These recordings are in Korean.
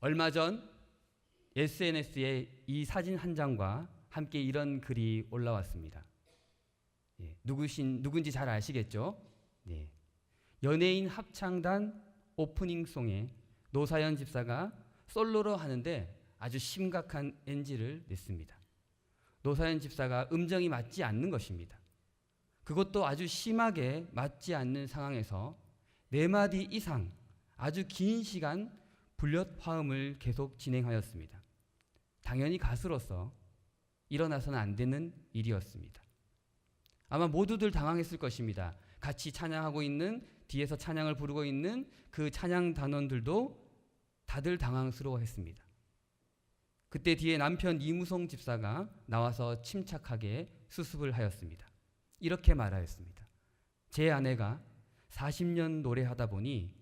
얼마 전 SNS에 이 사진 한 장과 함께 이런 글이 올라왔습니다. 예, 누구신 누군지 잘 아시겠죠? 네. 연예인 합창단 오프닝송에 노사연 집사가 솔로로 하는데 아주 심각한 NG를 냈습니다. 노사연 집사가 음정이 맞지 않는 것입니다. 그것도 아주 심하게 맞지 않는 상황에서 네 마디 이상 아주 긴 시간 불엿 화음을 계속 진행하였습니다. 당연히 가수로서 일어나서는 안 되는 일이었습니다. 아마 모두들 당황했을 것입니다. 같이 찬양하고 있는 뒤에서 찬양을 부르고 있는 그 찬양 단원들도 다들 당황스러워했습니다. 그때 뒤에 남편 이무송 집사가 나와서 침착하게 수습을 하였습니다. 이렇게 말하였습니다. 제 아내가 40년 노래하다 보니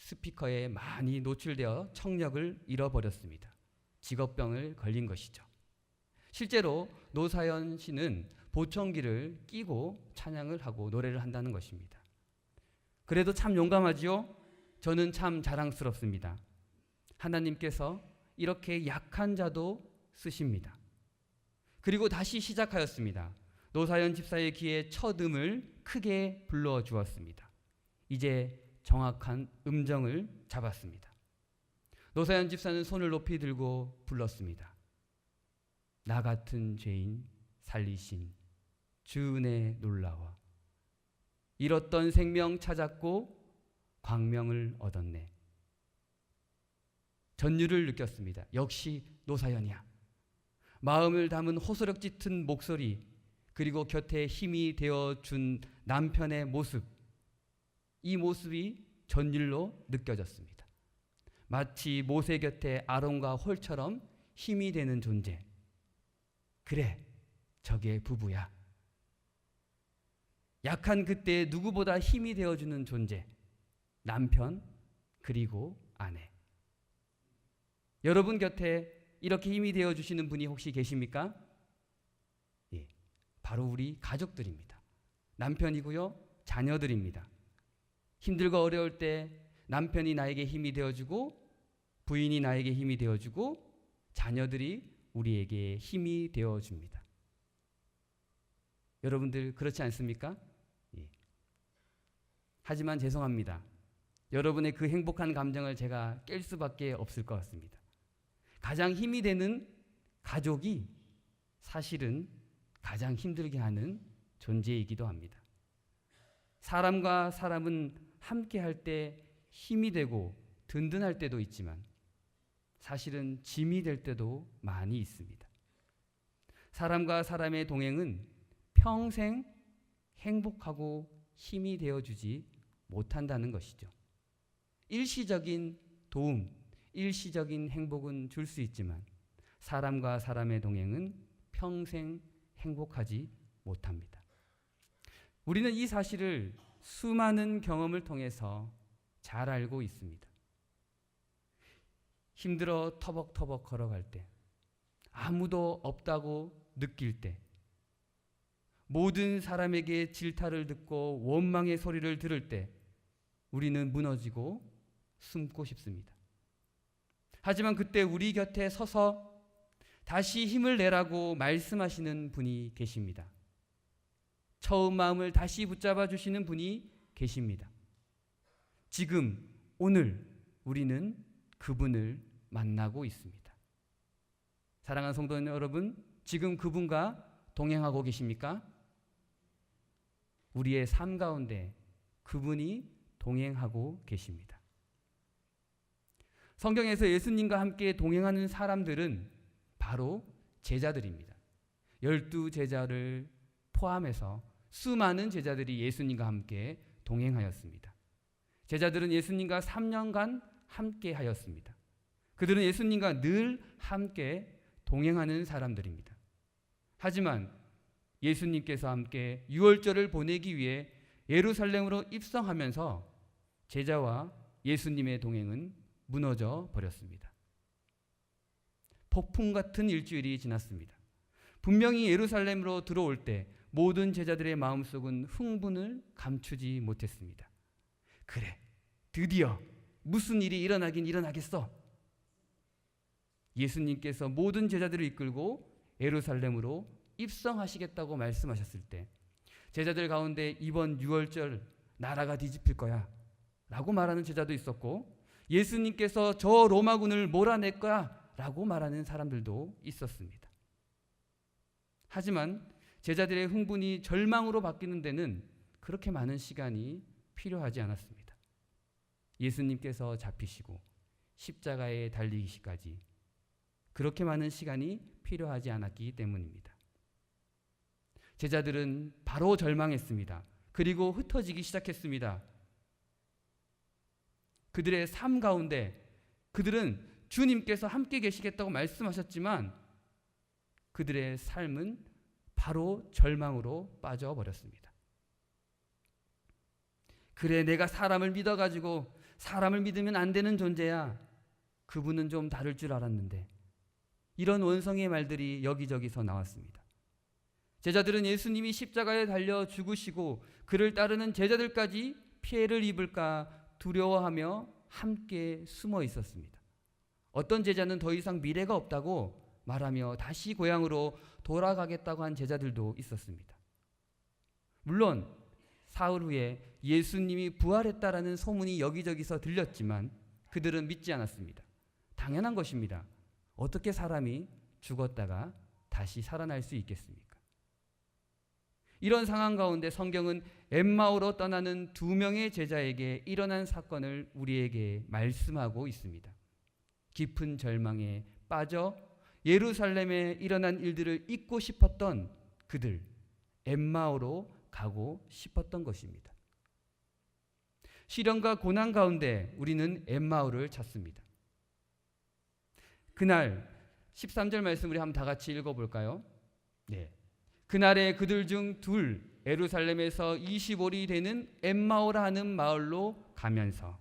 스피커에 많이 노출되어 청력을 잃어버렸습니다. 직업병을 걸린 것이죠. 실제로 노사연 씨는 보청기를 끼고 찬양을 하고 노래를 한다는 것입니다. 그래도 참 용감하지요? 저는 참 자랑스럽습니다. 하나님께서 이렇게 약한 자도 쓰십니다. 그리고 다시 시작하였습니다. 노사연 집사의 귀에 첫 음을 크게 불러 주었습니다. 이제 정확한 음정을 잡았습니다. 노사연 집사는 손을 높이 들고 불렀습니다. 나 같은 죄인 살리신 주 은혜 놀라워 잃었던 생명 찾았고 광명을 얻었네. 전율을 느꼈습니다. 역시 노사연이야. 마음을 담은 호소력 짙은 목소리 그리고 곁에 힘이 되어 준 남편의 모습 이 모습이 전율로 느껴졌습니다. 마치 모세 곁에 아론과 홀처럼 힘이 되는 존재. 그래, 저게 부부야. 약한 그때 누구보다 힘이 되어주는 존재. 남편, 그리고 아내. 여러분 곁에 이렇게 힘이 되어주시는 분이 혹시 계십니까? 예, 바로 우리 가족들입니다. 남편이고요, 자녀들입니다. 힘들고 어려울 때 남편이 나에게 힘이 되어주고 부인이 나에게 힘이 되어주고 자녀들이 우리에게 힘이 되어줍니다. 여러분들 그렇지 않습니까? 예. 하지만 죄송합니다. 여러분의 그 행복한 감정을 제가 깰 수밖에 없을 것 같습니다. 가장 힘이 되는 가족이 사실은 가장 힘들게 하는 존재이기도 합니다. 사람과 사람은 함께 할 때 힘이 되고 든든할 때도 있지만 사실은 짐이 될 때도 많이 있습니다. 사람과 사람의 동행은 평생 행복하고 힘이 되어주지 못한다는 것이죠. 일시적인 도움, 일시적인 행복은 줄 수 있지만 사람과 사람의 동행은 평생 행복하지 못합니다. 우리는 이 사실을 수많은 경험을 통해서 잘 알고 있습니다. 힘들어 터벅터벅 걸어갈 때, 아무도 없다고 느낄 때, 모든 사람에게 질타를 듣고 원망의 소리를 들을 때, 우리는 무너지고 숨고 싶습니다. 하지만 그때 우리 곁에 서서 다시 힘을 내라고 말씀하시는 분이 계십니다. 처음 마음을 다시 붙잡아 주시는 분이 계십니다. 지금, 오늘 우리는 그분을 만나고 있습니다. 사랑하는 성도 여러분, 지금 그분과 동행하고 계십니까? 우리의 삶 가운데 그분이 동행하고 계십니다. 성경에서 예수님과 함께 동행하는 사람들은 바로 제자들입니다. 열두 제자를 포함해서 수많은 제자들이 예수님과 함께 동행하였습니다. 제자들은 예수님과 3년간 함께 하였습니다. 그들은 예수님과 늘 함께 동행하는 사람들입니다. 하지만 예수님께서 함께 유월절을 보내기 위해 예루살렘으로 입성하면서 제자와 예수님의 동행은 무너져 버렸습니다. 폭풍 같은 일주일이 지났습니다. 분명히 예루살렘으로 들어올 때 모든 제자들의 마음속은 흥분을 감추지 못했습니다. 그래, 드디어 무슨 일이 일어나긴 일어나겠어. 예수님께서 모든 제자들을 이끌고 예루살렘으로 입성하시겠다고 말씀하셨을 때 제자들 가운데 이번 유월절 나라가 뒤집힐 거야 라고 말하는 제자도 있었고 예수님께서 저 로마군을 몰아낼 거야 라고 말하는 사람들도 있었습니다. 하지만 제자들의 흥분이 절망으로 바뀌는 데는 그렇게 많은 시간이 필요하지 않았습니다. 예수님께서 잡히시고 십자가에 달리기시까지 그렇게 많은 시간이 필요하지 않았기 때문입니다. 제자들은 바로 절망했습니다. 그리고 흩어지기 시작했습니다. 그들의 삶 가운데 그들은 주님께서 함께 계시겠다고 말씀하셨지만 그들의 삶은 바로 절망으로 빠져버렸습니다. 그래, 내가 사람을 믿어가지고 사람을 믿으면 안 되는 존재야. 그분은 좀 다를 줄 알았는데. 이런 원성의 말들이 여기저기서 나왔습니다. 제자들은 예수님이 십자가에 달려 죽으시고 그를 따르는 제자들까지 피해를 입을까 두려워하며 함께 숨어 있었습니다. 어떤 제자는 더 이상 미래가 없다고 말하며 다시 고향으로 돌아가겠다고 한 제자들도 있었습니다. 물론 사흘 후에 예수님이 부활했다라는 소문이 여기저기서 들렸지만 그들은 믿지 않았습니다. 당연한 것입니다. 어떻게 사람이 죽었다가 다시 살아날 수 있겠습니까? 이런 상황 가운데 성경은 엠마오로 떠나는 두 명의 제자에게 일어난 사건을 우리에게 말씀하고 있습니다. 깊은 절망에 빠져 예루살렘에 일어난 일들을 잊고 싶었던 그들, 엠마오로 가고 싶었던 것입니다. 시련과 고난 가운데 우리는 엠마오를 찾습니다. 그날 13절 말씀 우리 한번 다 같이 읽어 볼까요? 네. 그날에 그들 중둘 에루살렘에서 25리 되는 엠마오라 하는 마을로 가면서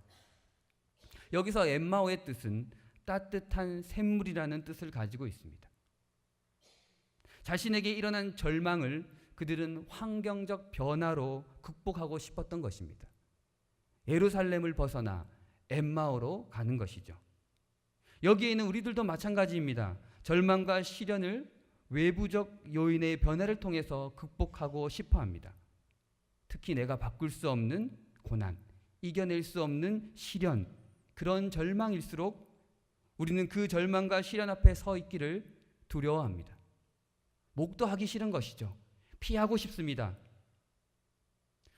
여기서 엠마오의 뜻은 따뜻한 샘물이라는 뜻을 가지고 있습니다. 자신에게 일어난 절망을 그들은 환경적 변화로 극복하고 싶었던 것입니다. 예루살렘을 벗어나 엠마오로 가는 것이죠. 여기에 있는 우리들도 마찬가지입니다. 절망과 시련을 외부적 요인의 변화를 통해서 극복하고 싶어 합니다. 특히 내가 바꿀 수 없는 고난, 이겨낼 수 없는 시련, 그런 절망일수록 우리는 그 절망과 시련 앞에 서 있기를 두려워합니다. 목도하기 싫은 것이죠. 피하고 싶습니다.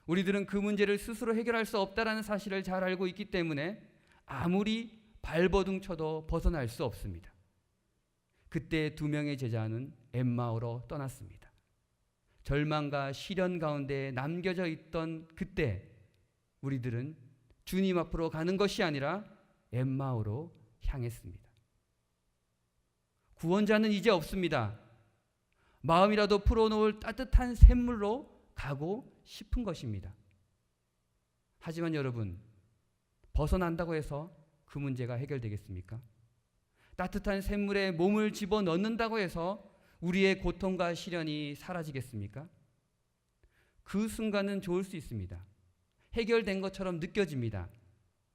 우리들은 그 문제를 스스로 해결할 수 없다라는 사실을 잘 알고 있기 때문에 아무리 발버둥 쳐도 벗어날 수 없습니다. 그때 두 명의 제자는 엠마오로 떠났습니다. 절망과 시련 가운데 남겨져 있던 그때 우리들은 주님 앞으로 가는 것이 아니라 엠마오로 향했습니다. 구원자는 이제 없습니다. 마음이라도 풀어놓을 따뜻한 샘물로 가고 싶은 것입니다. 하지만 여러분, 벗어난다고 해서 그 문제가 해결되겠습니까? 따뜻한 샘물에 몸을 집어 넣는다고 해서 우리의 고통과 시련이 사라지겠습니까? 그 순간은 좋을 수 있습니다. 해결된 것처럼 느껴집니다.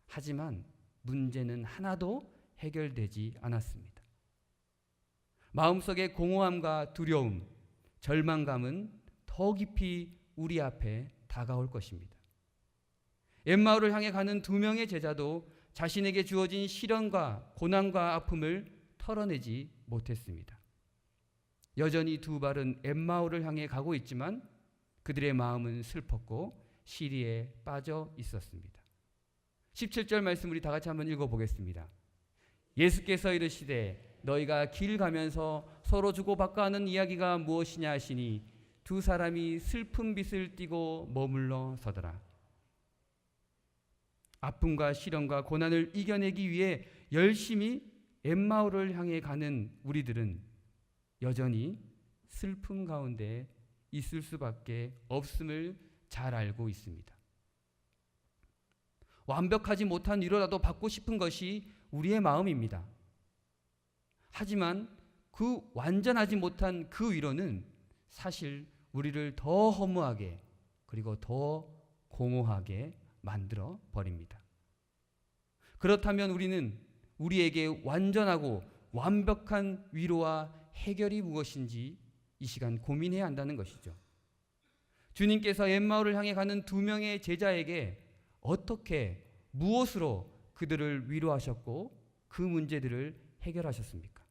하지만 문제는 하나도 해결되지 않았습니다. 마음속의 공허함과 두려움, 절망감은 더 깊이 우리 앞에 다가올 것입니다. 엠마오를 향해 가는 두 명의 제자도 자신에게 주어진 시련과 고난과 아픔을 털어내지 못했습니다. 여전히 두 발은 엠마오를 향해 가고 있지만 그들의 마음은 슬펐고 시리에 빠져 있었습니다. 17절 말씀 우리 다 같이 한번 읽어 보겠습니다. 예수께서 이르시되 너희가 길 가면서 서로 주고받고 하는 이야기가 무엇이냐 하시니 두 사람이 슬픈 빛을 띠고 머물러 서더라. 아픔과 시련과 고난을 이겨내기 위해 열심히 엠마오를 향해 가는 우리들은 여전히 슬픔 가운데 있을 수밖에 없음을 잘 알고 있습니다. 완벽하지 못한 위로라도 받고 싶은 것이 우리의 마음입니다. 하지만 그 완전하지 못한 그 위로는 사실 우리를 더 허무하게 그리고 더 공허하게 만들어 버립니다. 그렇다면 우리는 우리에게 완전하고 완벽한 위로와 해결이 무엇인지 이 시간 고민해야 한다는 것이죠. 주님께서 엠마오를 향해 가는 두 명의 제자에게 어떻게 무엇으로 그들을 위로하셨고 그 문제들을 해결하셨습니까?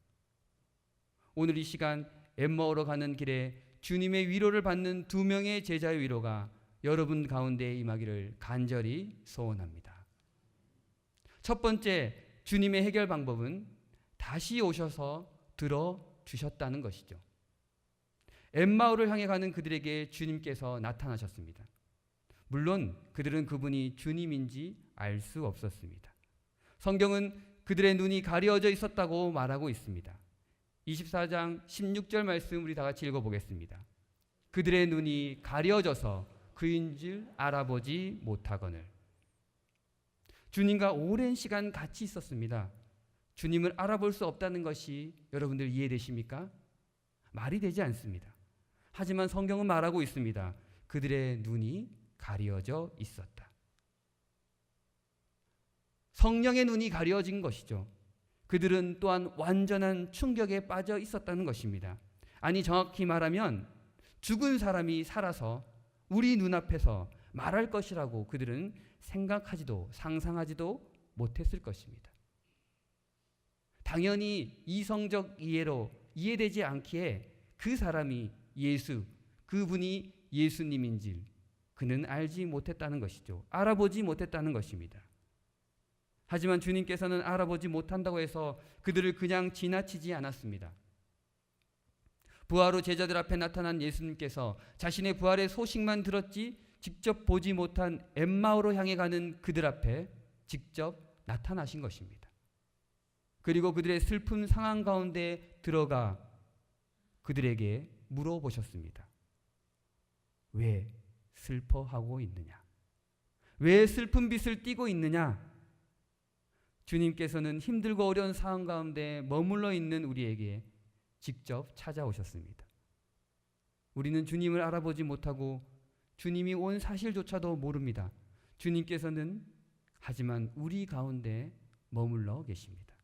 오늘 이 시간 엠마오로 가는 길에 주님의 위로를 받는 두 명의 제자의 위로가 여러분 가운데 임하기를 간절히 소원합니다. 첫 번째 주님의 해결 방법은 다시 오셔서 들어 주셨다는 것이죠. 엠마오를 향해 가는 그들에게 주님께서 나타나셨습니다. 물론 그들은 그분이 주님인지 알 수 없었습니다. 성경은 그들의 눈이 가려져 있었다고 말하고 있습니다. 24장 16절 말씀 우리 다 같이 읽어보겠습니다. 그들의 눈이 가려져서 그인 줄 알아보지 못하거늘. 주님과 오랜 시간 같이 있었습니다. 주님을 알아볼 수 없다는 것이 여러분들 이해되십니까? 말이 되지 않습니다. 하지만 성경은 말하고 있습니다. 그들의 눈이 가려져 있었다. 성령의 눈이 가려진 것이죠. 그들은 또한 완전한 충격에 빠져 있었다는 것입니다. 아니, 정확히 말하면 죽은 사람이 살아서 우리 눈앞에서 말할 것이라고 그들은 생각하지도 상상하지도 못했을 것입니다. 당연히 이성적 이해로 이해되지 않기에 그 사람이 예수, 그분이 예수님인지 그는 알지 못했다는 것이죠. 알아보지 못했다는 것입니다. 하지만 주님께서는 알아보지 못한다고 해서 그들을 그냥 지나치지 않았습니다. 부활 후 제자들 앞에 나타난 예수님께서 자신의 부활의 소식만 들었지 직접 보지 못한 엠마오로 향해 가는 그들 앞에 직접 나타나신 것입니다. 그리고 그들의 슬픈 상황 가운데 들어가 그들에게 물어보셨습니다. 왜 슬퍼하고 있느냐? 왜 슬픈 빛을 띠고 있느냐? 주님께서는 힘들고 어려운 상황 가운데 머물러 있는 우리에게 직접 찾아오셨습니다. 우리는 주님을 알아보지 못하고 주님이 온 사실조차도 모릅니다. 주님께서는 하지만 우리 가운데 머물러 계십니다.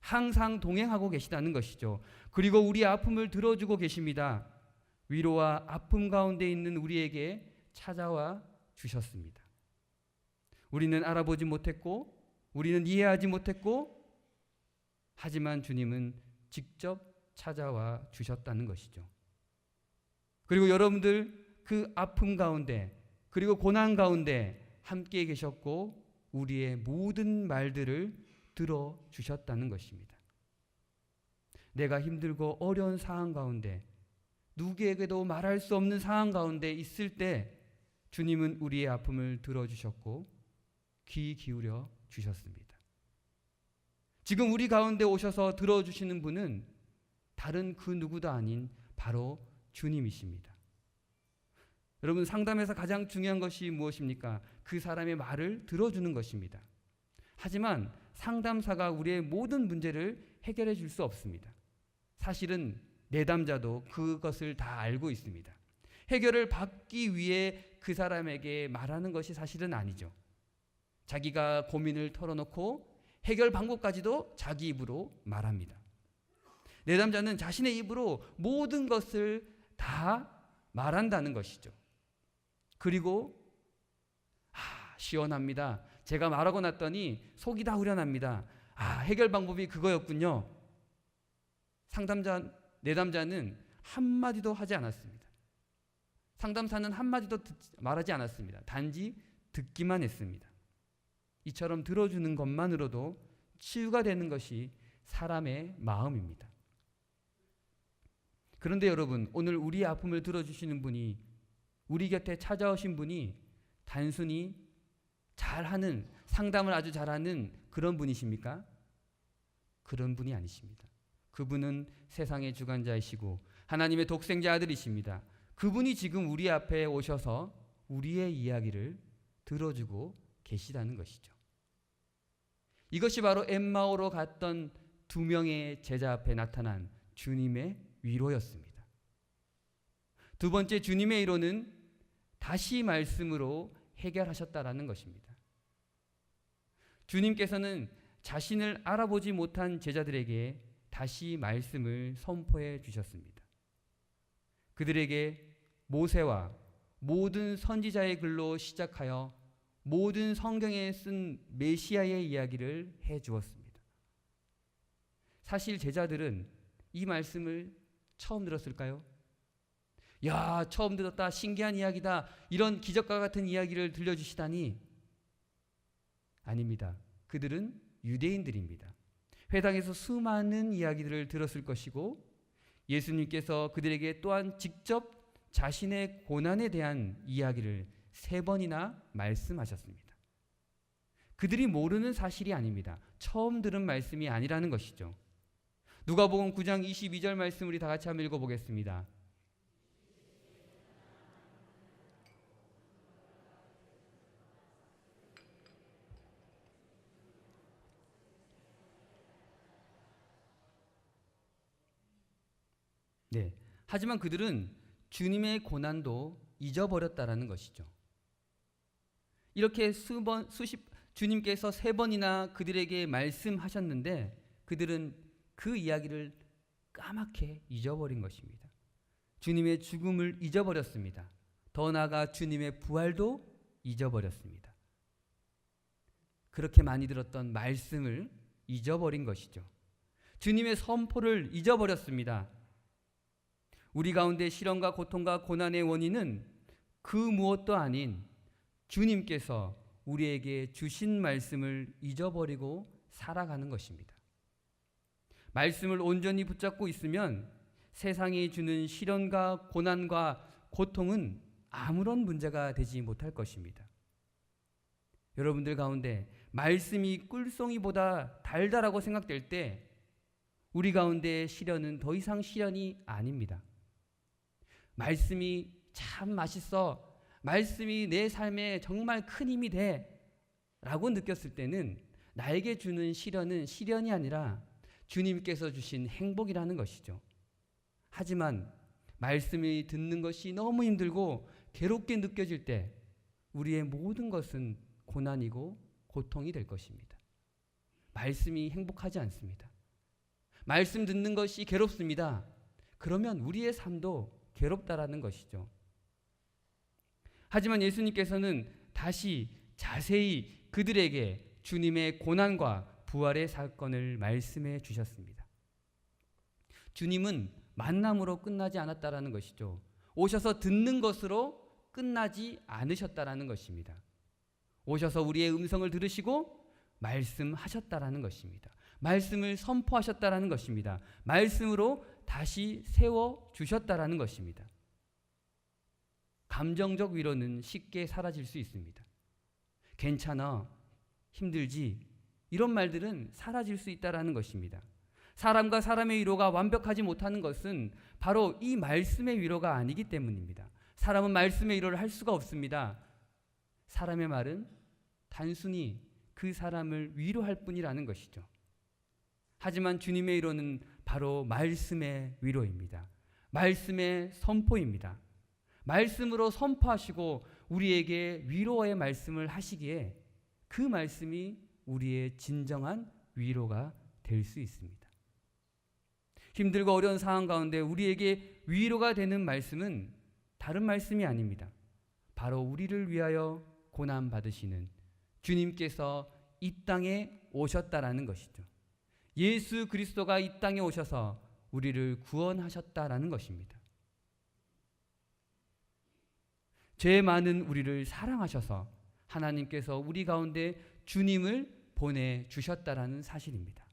항상 동행하고 계시다는 것이죠. 그리고 우리 아픔을 들어주고 계십니다. 위로와 아픔 가운데 있는 우리에게 찾아와 주셨습니다. 우리는 알아보지 못했고, 우리는 이해하지 못했고, 하지만 주님은 직접 찾아와 주셨다는 것이죠. 그리고 여러분들 그 아픔 가운데, 그리고 고난 가운데 함께 계셨고, 우리의 모든 말들을 들어 주셨다는 것입니다. 내가 힘들고 어려운 상황 가운데 누구에게도 말할 수 없는 상황 가운데 있을 때 주님은 우리의 아픔을 들어 주셨고 귀 기울여 주셨습니다. 지금 우리 가운데 오셔서 들어 주시는 분은 다른 그 누구도 아닌 바로 주님이십니다. 여러분 상담에서 가장 중요한 것이 무엇입니까? 그 사람의 말을 들어주는 것입니다. 하지만 상담사가 우리의 모든 문제를 해결해 줄 수 없습니다. 사실은 내담자도 그것을 다 알고 있습니다. 해결을 받기 위해 그 사람에게 말하는 것이 사실은 아니죠. 자기가 고민을 털어놓고 해결 방법까지도 자기 입으로 말합니다. 내담자는 자신의 입으로 모든 것을 다 말한다는 것이죠. 그리고 아, 시원합니다. 제가 말하고 났더니 속이 다 후련합니다. 아, 해결 방법이 그거였군요. 상담자, 내담자는 한마디도 하지 않았습니다. 상담사는 한마디도 말하지 않았습니다. 단지 듣기만 했습니다. 이처럼 들어주는 것만으로도 치유가 되는 것이 사람의 마음입니다. 그런데 여러분, 오늘 우리 아픔을 들어주시는 분이 우리 곁에 찾아오신 분이 단순히 잘하는 상담을 아주 잘하는 그런 분이십니까? 그런 분이 아니십니다. 그분은 세상의 주관자이시고 하나님의 독생자 아들이십니다. 그분이 지금 우리 앞에 오셔서 우리의 이야기를 들어주고 계시다는 것이죠. 이것이 바로 엠마오로 갔던 두 명의 제자 앞에 나타난 주님의 위로였습니다. 두 번째 주님의 위로는 다시 말씀으로 해결하셨다라는 것입니다. 주님께서는 자신을 알아보지 못한 제자들에게 다시 말씀을 선포해 주셨습니다. 그들에게 모세와 모든 선지자의 글로 시작하여 모든 성경에 쓴 메시아의 이야기를 해 주었습니다. 사실 제자들은 이 말씀을 처음 들었을까요? 야, 처음 들었다. 신기한 이야기다. 이런 기적과 같은 이야기를 들려주시다니. 아닙니다. 그들은 유대인들입니다. 회당에서 수많은 이야기들을 들었을 것이고 예수님께서 그들에게 또한 직접 자신의 고난에 대한 이야기를 세 번이나 말씀하셨습니다. 그들이 모르는 사실이 아닙니다. 처음 들은 말씀이 아니라는 것이죠. 누가복음 9장 22절 말씀 우리 다 같이 한번 읽어 보겠습니다. 네. 하지만 그들은 주님의 고난도 잊어버렸다라는 것이죠. 이렇게 수번 수십 주님께서 세 번이나 그들에게 말씀하셨는데 그들은 그 이야기를 까맣게 잊어버린 것입니다. 주님의 죽음을 잊어버렸습니다. 더 나아가 주님의 부활도 잊어버렸습니다. 그렇게 많이 들었던 말씀을 잊어버린 것이죠. 주님의 선포를 잊어버렸습니다. 우리 가운데 시련과 고통과 고난의 원인은 그 무엇도 아닌 주님께서 우리에게 주신 말씀을 잊어버리고 살아가는 것입니다. 말씀을 온전히 붙잡고 있으면 세상이 주는 시련과 고난과 고통은 아무런 문제가 되지 못할 것입니다. 여러분들 가운데 말씀이 꿀송이보다 달달하고 생각될 때 우리 가운데 시련은 더 이상 시련이 아닙니다. 말씀이 참 맛있어. 말씀이 내 삶에 정말 큰 힘이 돼. 라고 느꼈을 때는 나에게 주는 시련은 시련이 아니라 주님께서 주신 행복이라는 것이죠. 하지만 말씀이 듣는 것이 너무 힘들고 괴롭게 느껴질 때 우리의 모든 것은 고난이고 고통이 될 것입니다. 말씀이 행복하지 않습니다. 말씀 듣는 것이 괴롭습니다. 그러면 우리의 삶도 괴롭다라는 것이죠. 하지만 예수님께서는 다시 자세히 그들에게 주님의 고난과 부활의 사건을 말씀해 주셨습니다. 주님은 만남으로 끝나지 않았다라는 것이죠. 오셔서 듣는 것으로 끝나지 않으셨다라는 것입니다. 오셔서 우리의 음성을 들으시고 말씀하셨다라는 것입니다. 말씀을 선포하셨다라는 것입니다. 말씀으로 다시 세워 주셨다라는 것입니다. 감정적 위로는 쉽게 사라질 수 있습니다. 괜찮아, 힘들지 이런 말들은 사라질 수 있다라는 것입니다. 사람과 사람의 위로가 완벽하지 못하는 것은 바로 이 말씀의 위로가 아니기 때문입니다. 사람은 말씀의 위로를 할 수가 없습니다. 사람의 말은 단순히 그 사람을 위로할 뿐이라는 것이죠. 하지만 주님의 위로는 바로 말씀의 위로입니다. 말씀의 선포입니다. 말씀으로 선포하시고 우리에게 위로의 말씀을 하시기에 그 말씀이 우리의 진정한 위로가 될 수 있습니다. 힘들고 어려운 상황 가운데 우리에게 위로가 되는 말씀은 다른 말씀이 아닙니다. 바로 우리를 위하여 고난 받으시는 주님께서 이 땅에 오셨다라는 것이죠. 예수 그리스도가 이 땅에 오셔서 우리를 구원하셨다라는 것입니다. 죄 많은 우리를 사랑하셔서 하나님께서 우리 가운데 주님을 보내 주셨다라는 사실입니다.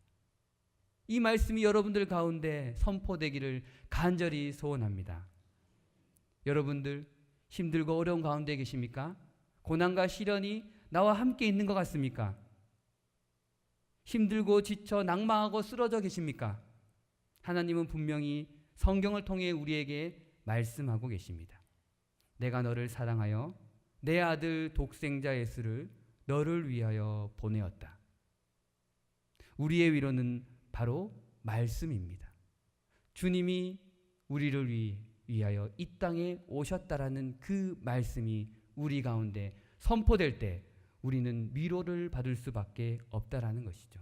이 말씀이 여러분들 가운데 선포되기를 간절히 소원합니다. 여러분들 힘들고 어려운 가운데 계십니까? 고난과 시련이 나와 함께 있는 것 같습니까? 힘들고 지쳐 낙망하고 쓰러져 계십니까? 하나님은 분명히 성경을 통해 우리에게 말씀하고 계십니다. 내가 너를 사랑하여 내 아들 독생자 예수를 너를 위하여 보내었다. 우리의 위로는 바로 말씀입니다. 주님이 우리를 위하여 이 땅에 오셨다라는 그 말씀이 우리 가운데 선포될 때 우리는 위로를 받을 수밖에 없다라는 것이죠.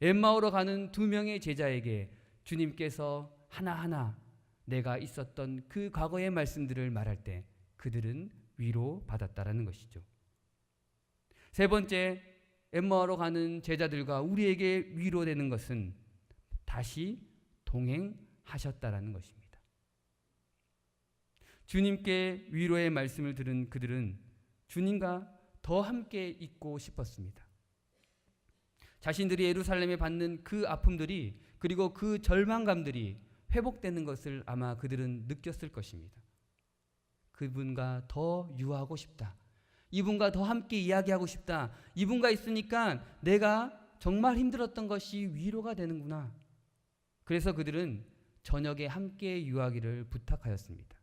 엠마오로 가는 두 명의 제자에게 주님께서 하나하나 내가 있었던 그 과거의 말씀들을 말할 때 그들은 위로 받았다라는 것이죠. 세 번째 엠마오로 가는 제자들과 우리에게 위로되는 것은 다시 동행하셨다라는 것입니다. 주님께 위로의 말씀을 들은 그들은 주님과 더 함께 있고 싶었습니다. 자신들이 예루살렘에 받는 그 아픔들이 그리고 그 절망감들이 회복되는 것을 아마 그들은 느꼈을 것입니다. 그분과 더 유하고 싶다. 이분과 더 함께 이야기하고 싶다. 이분과 있으니까 내가 정말 힘들었던 것이 위로가 되는구나. 그래서 그들은 저녁에 함께 유하기를 부탁하였습니다.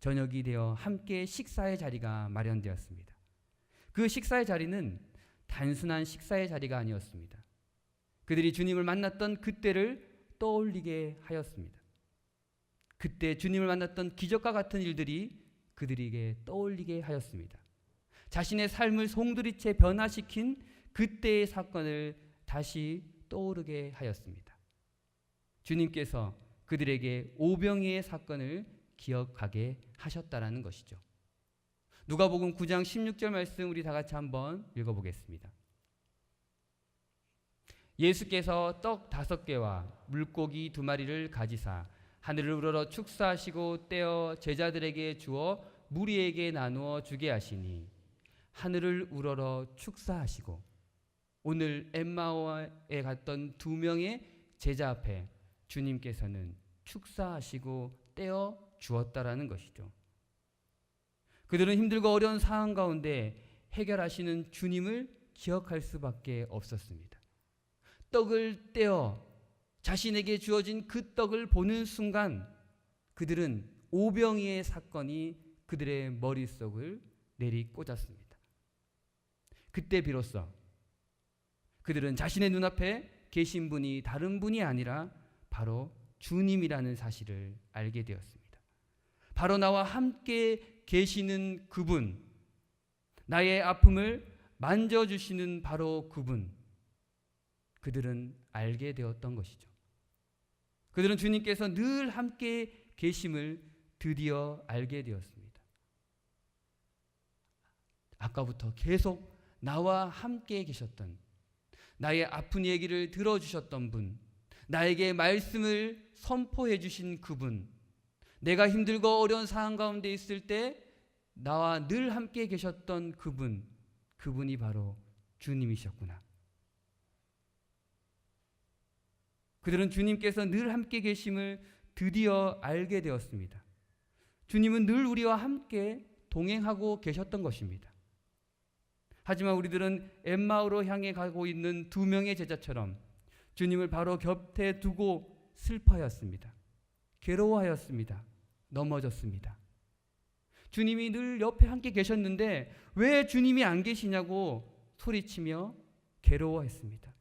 저녁이 되어 함께 식사의 자리가 마련되었습니다. 그 식사의 자리는 단순한 식사의 자리가 아니었습니다. 그들이 주님을 만났던 그때를 떠올리게 하였습니다. 그때 주님을 만났던 기적과 같은 일들이 그들에게 떠올리게 하였습니다. 자신의 삶을 송두리째 변화시킨 그때의 사건을 다시 떠오르게 하였습니다. 주님께서 그들에게 오병이의 사건을 기억하게 하셨다라는 것이죠. 누가복음 9장 16절 말씀 우리 다 같이 한번 읽어보겠습니다. 예수께서 떡 다섯 개와 물고기 두 마리를 가지사 하늘을 우러러 축사하시고 떼어 제자들에게 주어 무리에게 나누어 주게 하시니 하늘을 우러러 축사하시고 오늘 엠마오에 갔던 두 명의 제자 앞에 주님께서는 축사하시고 떼어 주었다라는 것이죠. 그들은 힘들고 어려운 상황 가운데 해결하시는 주님을 기억할 수밖에 없었습니다. 떡을 떼어 자신에게 주어진 그 떡을 보는 순간 그들은 오병이의 사건이 그들의 머릿속을 내리꽂았습니다. 그때 비로소 그들은 자신의 눈앞에 계신 분이 다른 분이 아니라 바로 주님이라는 사실을 알게 되었습니다. 바로 나와 함께 계시는 그분, 나의 아픔을 만져주시는 바로 그분, 그들은 알게 되었던 것이죠. 그들은 주님께서 늘 함께 계심을 드디어 알게 되었습니다. 아까부터 계속 나와 함께 계셨던 나의 아픈 얘기를 들어주셨던 분, 나에게 말씀을 선포해 주신 그분, 내가 힘들고 어려운 상황 가운데 있을 때 나와 늘 함께 계셨던 그분, 그분이 바로 주님이셨구나. 그들은 주님께서 늘 함께 계심을 드디어 알게 되었습니다. 주님은 늘 우리와 함께 동행하고 계셨던 것입니다. 하지만 우리들은 엠마오로 향해 가고 있는 두 명의 제자처럼 주님을 바로 곁에 두고 슬퍼하였습니다. 괴로워하였습니다. 넘어졌습니다. 주님이 늘 옆에 함께 계셨는데 왜 주님이 안 계시냐고 소리치며 괴로워했습니다.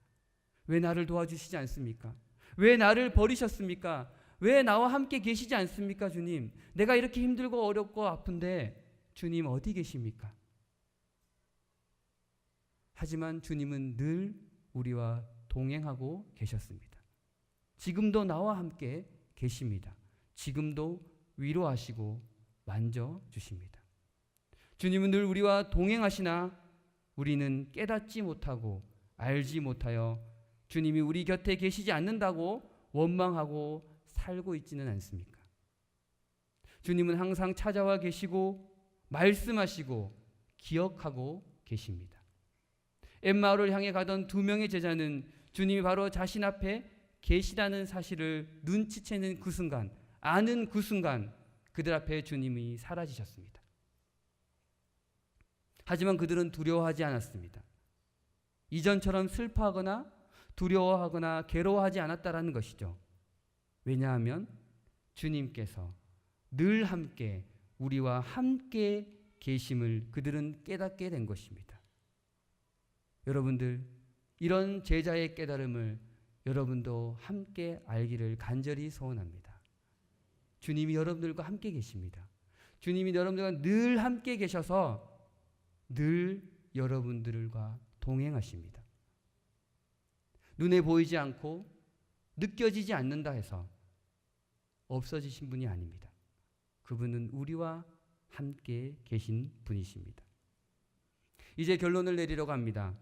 왜 나를 도와주시지 않습니까? 왜 나를 버리셨습니까? 왜 나와 함께 계시지 않습니까, 주님? 내가 이렇게 힘들고 어렵고 아픈데 주님 어디 계십니까? 하지만 주님은 늘 우리와 동행하고 계셨습니다. 지금도 나와 함께 계십니다. 지금도 위로하시고 만져 주십니다. 주님은 늘 우리와 동행하시나 우리는 깨닫지 못하고 알지 못하여 주님이 우리 곁에 계시지 않는다고 원망하고 살고 있지는 않습니까? 주님은 항상 찾아와 계시고 말씀하시고 기억하고 계십니다. 엠마오를 향해 가던 두 명의 제자는 주님이 바로 자신 앞에 계시다는 사실을 눈치채는 그 순간, 아는 그 순간 그들 앞에 주님이 사라지셨습니다. 하지만 그들은 두려워하지 않았습니다. 이전처럼 슬퍼하거나 두려워하거나 괴로워하지 않았다라는 것이죠. 왜냐하면 주님께서 늘 함께 우리와 함께 계심을 그들은 깨닫게 된 것입니다. 여러분들 이런 제자의 깨달음을 여러분도 함께 알기를 간절히 소원합니다. 주님이 여러분들과 함께 계십니다. 주님이 여러분들과 늘 함께 계셔서 늘 여러분들과 동행하십니다. 눈에 보이지 않고 느껴지지 않는다 해서 없어지신 분이 아닙니다. 그분은 우리와 함께 계신 분이십니다. 이제 결론을 내리려고 합니다.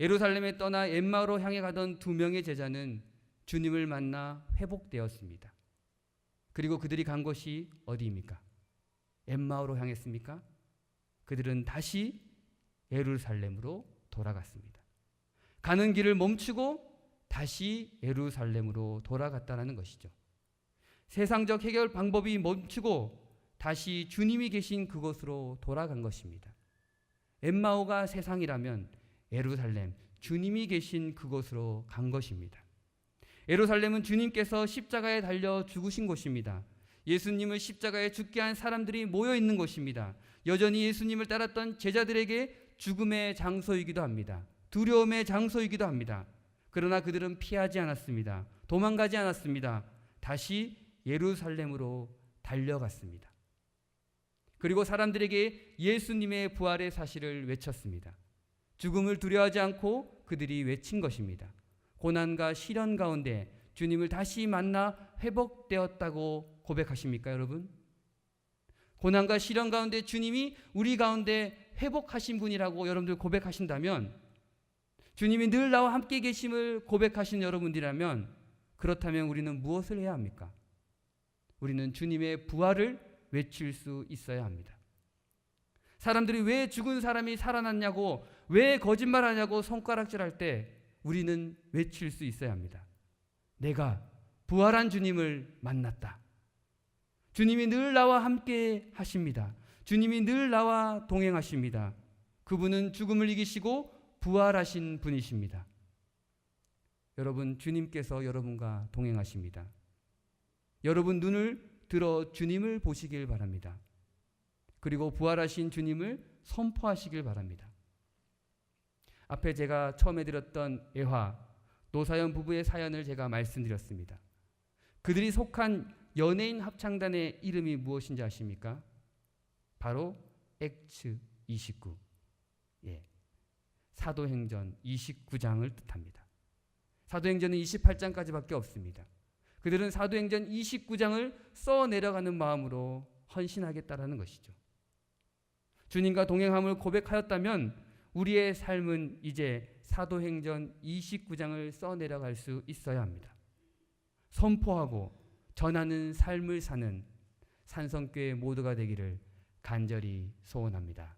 예루살렘에 떠나 엠마오로 향해 가던 두 명의 제자는 주님을 만나 회복되었습니다. 그리고 그들이 간 곳이 어디입니까? 엠마오로 향했습니까? 그들은 다시 예루살렘으로 돌아갔습니다. 가는 길을 멈추고 다시 예루살렘으로 돌아갔다는 것이죠. 세상적 해결 방법이 멈추고 다시 주님이 계신 그곳으로 돌아간 것입니다. 엠마오가 세상이라면 예루살렘, 주님이 계신 그곳으로 간 것입니다. 예루살렘은 주님께서 십자가에 달려 죽으신 곳입니다. 예수님을 십자가에 죽게 한 사람들이 모여 있는 곳입니다. 여전히 예수님을 따랐던 제자들에게 죽음의 장소이기도 합니다. 두려움의 장소이기도 합니다. 그러나 그들은 피하지 않았습니다. 도망가지 않았습니다. 다시 예루살렘으로 달려갔습니다. 그리고 사람들에게 예수님의 부활의 사실을 외쳤습니다. 죽음을 두려워하지 않고 그들이 외친 것입니다. 고난과 시련 가운데 주님을 다시 만나 회복되었다고 고백하십니까, 여러분? 고난과 시련 가운데 주님이 우리 가운데 회복하신 분이라고 여러분들 고백하신다면 주님이 늘 나와 함께 계심을 고백하신 여러분들이라면 그렇다면 우리는 무엇을 해야 합니까? 우리는 주님의 부활을 외칠 수 있어야 합니다. 사람들이 왜 죽은 사람이 살아났냐고 왜 거짓말하냐고 손가락질할 때 우리는 외칠 수 있어야 합니다. 내가 부활한 주님을 만났다. 주님이 늘 나와 함께 하십니다. 주님이 늘 나와 동행하십니다. 그분은 죽음을 이기시고 부활하신 분이십니다. 여러분, 주님께서 여러분과 동행하십니다. 여러분 눈을 들어 주님을 보시길 바랍니다. 그리고 부활하신 주님을 선포하시길 바랍니다. 앞에 제가 처음에 드렸던 애화 노사연 부부의 사연을 제가 말씀드렸습니다. 그들이 속한 연예인 합창단의 이름이 무엇인지 아십니까? 바로 엑츠 29. 예. 사도행전 29장을 뜻합니다. 사도행전은 28장까지밖에 없습니다. 그들은 사도행전 29장을 써 내려가는 마음으로 헌신하겠다라는 것이죠. 주님과 동행함을 고백하였다면 우리의 삶은 이제 사도행전 29장을 써 내려갈 수 있어야 합니다. 선포하고 전하는 삶을 사는 산성교회 모두가 되기를 간절히 소원합니다.